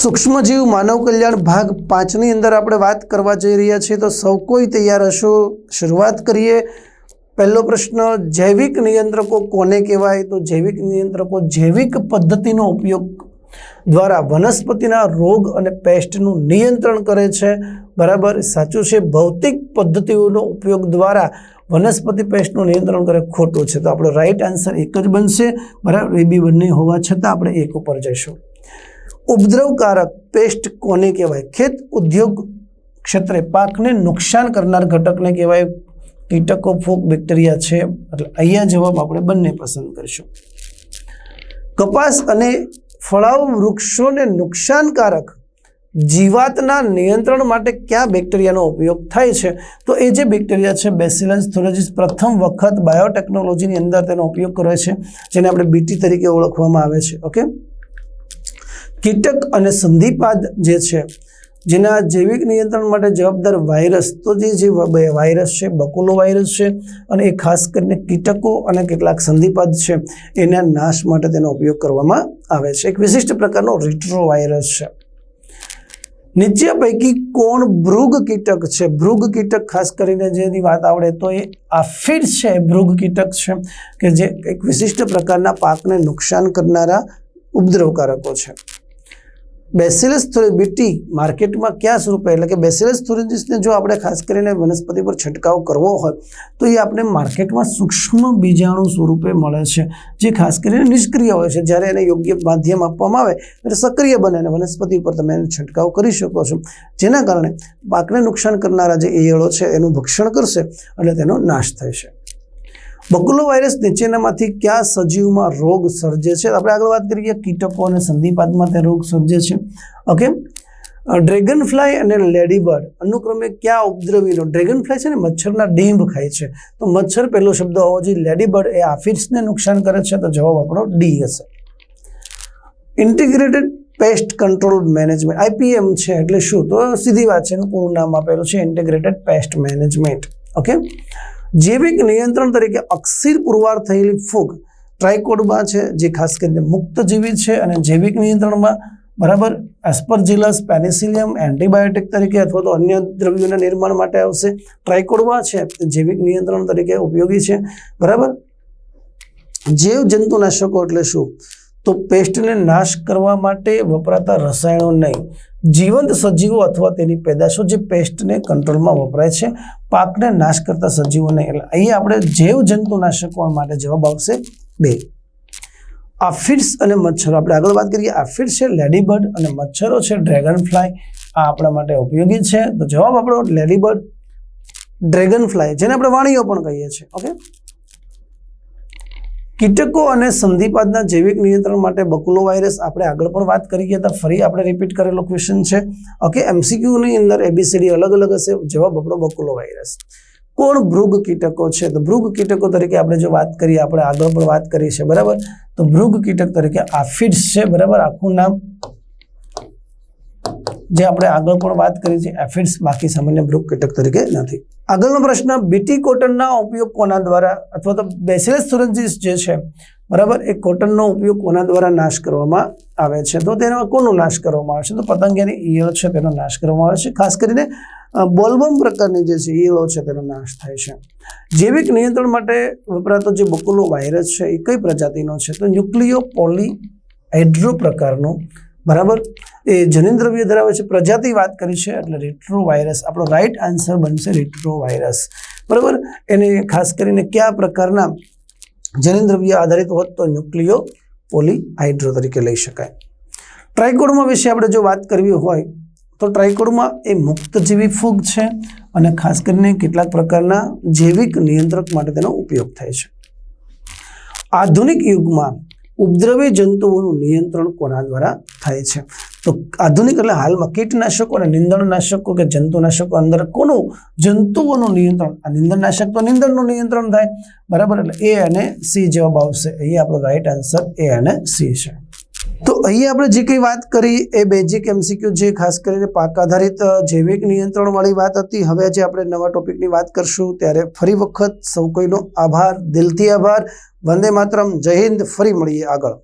સૂક્ષ્મજીવ માનવ કલ્યાણ ભાગ પાંચની અંદર આપણે વાત કરવા જઈ રહ્યા છીએ. તો સૌ કોઈ તૈયાર હશો? શરૂઆત કરીએ. પહેલો પ્રશ્ન, જૈવિક નિયંત્રકો કોને કહેવાય? તો જૈવિક નિયંત્રકો જૈવિક પદ્ધતિનો ઉપયોગ દ્વારા વનસ્પતિના રોગ અને પેસ્ટનું નિયંત્રણ કરે છે. બરાબર? સાચું છે. ભૌતિક પદ્ધતિઓનો ઉપયોગ દ્વારા વનસ્પતિ પેસ્ટનું નિયંત્રણ કરે ખોટું છે. તો આપણો રાઈટ આન્સર એક જ બનશે. બરાબર? એ બી બંને હોવા છતાં આપણે એક ઉપર જઈશું. ઉપદ્રવકારક પેસ્ટ કોને કહેવાય? ખેત ઉદ્યોગ ક્ષેત્રે પાકને નુકસાન કરનાર ઘટકને કહેવાય. કીટકો, ફૂગ, બેક્ટેરિયા છે. એટલે અહીંયા જવાબ આપણે બંને પસંદ કરીશું. કપાસ અને ફળાવ વૃક્ષોને નુકસાનકારક જીવાતના નિયંત્રણ માટે કયા બેક્ટેરિયાનો ઉપયોગ થાય છે? તો એ જે બેક્ટેરિયા છે બેસિલસ થોરેજીસ પ્રથમ વખત બાયોટેકનોલોજીની અંદર તેનો ઉપયોગ કરે છે. જેને આપણે બીટી તરીકે ઓળખવામાં આવે છે. ઓકે કીટક અને સંધિપાદ જે છે, જેના જૈવિક નિયંત્રણ માટે જવાબદાર વાયરસ તો જે જે વાયરસ છે, બકુલો વાયરસ છે, અને એ ખાસ કરીને કીટકો અને કેટલાક સંધિપાદ છે, એના નાશ માટે તેનો ઉપયોગ કરવામાં આવે છે. એક વિશિષ્ટ પ્રકારનો રિટ્રો વાયરસ છે. નીચે પૈકી કોણ ભૃગ કીટક છે? ભૃગ કીટક ખાસ કરીને જેની વાત આવડે તો એ આફીડ છે ભૃગ કીટક છે, કે જે એક વિશિષ્ટ પ્રકારના પાકને નુકસાન કરનારા ઉપદ્રવકારકો છે. બેસિલસ બીટી માર્કેટમાં ક્યાં સ્વરૂપે? એટલે કે બેસિલસ થોરેન્જીસને જો આપણે ખાસ કરીને વનસ્પતિ પર છંટકાવ કરવો હોય, તો એ આપણે માર્કેટમાં સૂક્ષ્મ બીજાણુ સ્વરૂપે મળે છે, જે ખાસ કરીને નિષ્ક્રિય હોય છે. જ્યારે એને યોગ્ય માધ્યમ આપવામાં આવે ત્યારે સક્રિય બને અને વનસ્પતિ ઉપર તમે એને છંટકાવ કરી શકો છો. જેના કારણે પાકને નુકસાન કરનારા જે ઈયળો છે, એનું ભક્ષણ કરશે એટલે તેનો નાશ થશે બકુલો વાયરસ નીચેનામાંથી કયા સજીવમાં રોગ સર્જે છે? આપણે આગળ વાત કરીએ કીટકો અને સંધિપાતમાં તે રોગ સર્જે છે. ઓકે. ડ્રેગન ફ્લાય અને લેડીબર્ડ અનુક્રમે કયા ઉપદ્રવીનો ડ્રેગન ફ્લાય છે ને, મચ્છરના ડીંભ ખાય છે. તો મચ્છર પહેલો શબ્દ હોવો જોઈએ. લેડીબર્ડ એ આફિડ્સને નુકસાન કરે છે. તો જવાબ આપણો ડી હશે. Integrated pest control management IPM છે એટલે શું? તો સીધી વાત છે. એનું પૂરું નામ આપેલું છે ઇન્ટિગ્રેટેડ પેસ્ટ મેનેજમેન્ટ. ઓકે. જૈવિક નિયંત્રણ તરીકે અક્ષીર પુરવાર થયેલી ફૂગ ટ્રાયકોડમાં છે, જે ખાસ કરીને મુક્તજીવી છે અને જૈવિક નિયંત્રણમાં બરાબર એસ્પરજિલસ, પેનિસિલિયમ, એન્ટીબાયોટિક તરીકે અથવા તો અન્ય દ્રવ્યોના નિર્માણ માટે આવશે. ટ્રાયકોડમાં છે, જૈવિક નિયંત્રણ તરીકે ઉપયોગી છે. બરાબર? જૈવ જંતુનાશકો એટલે શું? તો પેસ્ટને નાશ કરવા માટે વપરાતા રસાયણો નહીં. જીવંત સજીવો અથવા તેની પેદાશો જે પેસ્ટને કંટ્રોલમાં વપરાય છે, પાકને નાશ કરતા સજીવોને એટલે અહીંયા આપણે જૈવ જંતુનાશકો માટે જવાબ આવશે? બે. આફિડ્સ અને મચ્છરો. આપણે આગળ વાત કરીએ. આફિડ્સ છે લેડીબર્ડ અને મચ્છરો છે ડ્રેગન ફ્લાય આ આપણા માટે ઉપયોગી છે. તો જવાબ આપણો લેડીબર્ડ ડ્રેગન ફ્લાય જેને આપણે વાણીઓ પણ કહીએ છીએ. ઓકે? કીટકો અને સંધિપાદના જૈવિક નિયંત્રણ માટે બકુલો વાયરસ આપણે આગળ પણ વાત કરી ગયા હતા. ફરી આપણે રિપીટ કરેલો ક્વેશ્ચન છે. ઓકે એમસીક્યુની અંદર એબીસીડી અલગ અલગ હશે જવાબ આપણો બકુલો વાયરસ કોણ ભૃગ કીટકો છે? તો ભૃગ કીટકો તરીકે આપણે જો વાત કરીએ, આપણે આગળ પણ વાત કરી છે, બરાબર? તો ભૃગ કીટક તરીકે આફિડ્સ છે, બરાબર? આખું નામ જે આપણે આગળ પણ વાત કરી છે એફિડ્સ બાકી સામાન્ય ભૃગ કીટક તરીકે નથી. આગળનો પ્રશ્ન બીટી કોટનના ઉપયોગ કોના દ્વારા? અથવા તો બેસિલસ સુરંજીસ જે છે, બરાબર, એ કોટનનો ઉપયોગ કોના દ્વારા નાશ કરવામાં આવે છે? તો તેનો કોનો નાશ કરવામાં આવે છે? તો પતંગિયાની ઈયળો છે, તેનો નાશ કરવામાં આવે છે. ખાસ કરીને બોલબમ પ્રકારની જે છે, ઈયળો છે, તેનો નાશ થાય છે. જૈવિક નિયંત્રણ માટે વપરાતો જે બકુલો, વાયરસ છે, એ કઈ પ્રજાતિનો છે? તો ન્યુક્લિયો પોલી હાઇડ્રો પ્રકારનો, બરાબર? એ જનીનદ્રવ્ય ધરાવે છે, પ્રજાતિ વાત કરી છે એટલે રિટ્રો વાયરસ આપણો રાઈટ આન્સર બનશે રિટ્રો વાયરસ બરાબર? એને ખાસ કરીને કયા પ્રકારના જનીનદ્રવ્ય આધારિત હોત તો ન્યુક્લિયો પોલીહાઇડ્રો તરીકે લઈ શકાય. ટ્રાયકોડમા વિશે આપણે જો વાત કરવી હોય તો ટ્રાયકોડમાં એ મુક્તજીવી ફૂગ છે અને ખાસ કરીને કેટલાક પ્રકારના જૈવિક નિયંત્રક માટે તેનો ઉપયોગ થાય છે. આધુનિક યુગમાં ઉપદ્રવી જંતુઓનું નિયંત્રણ કોના દ્વારા થાય છે? તો આધુનિક એટલે હાલમાં કીટનાશકો અને નિંદણનાશકો કે જંતુનાશકો અંદર કોનું? જંતુઓનું નિયંત્રણ. આ નિંદણનાશક તો નિંદણનું નિયંત્રણ થાય. બરાબર એટલે એ અને સી જવાબ આવશે. અહીંયા આપણો રાઈટ આન્સર એ અને સી છે. તો અહીંયા આપણે જે કંઈ વાત કરી એ બેઝિક એમસીક્યુ જે ખાસ કરીને પાક આધારિત જૈવિક નિયંત્રણ વાળી વાત હતી. હવે જે આપણે નવા ટોપિકની વાત કરશું. ત્યારે ફરી વખત સૌ કોઈનો આભાર. દિલથી આભાર. વંદે માતરમ. જય હિન્દ. ફરી મળીએ આગળ.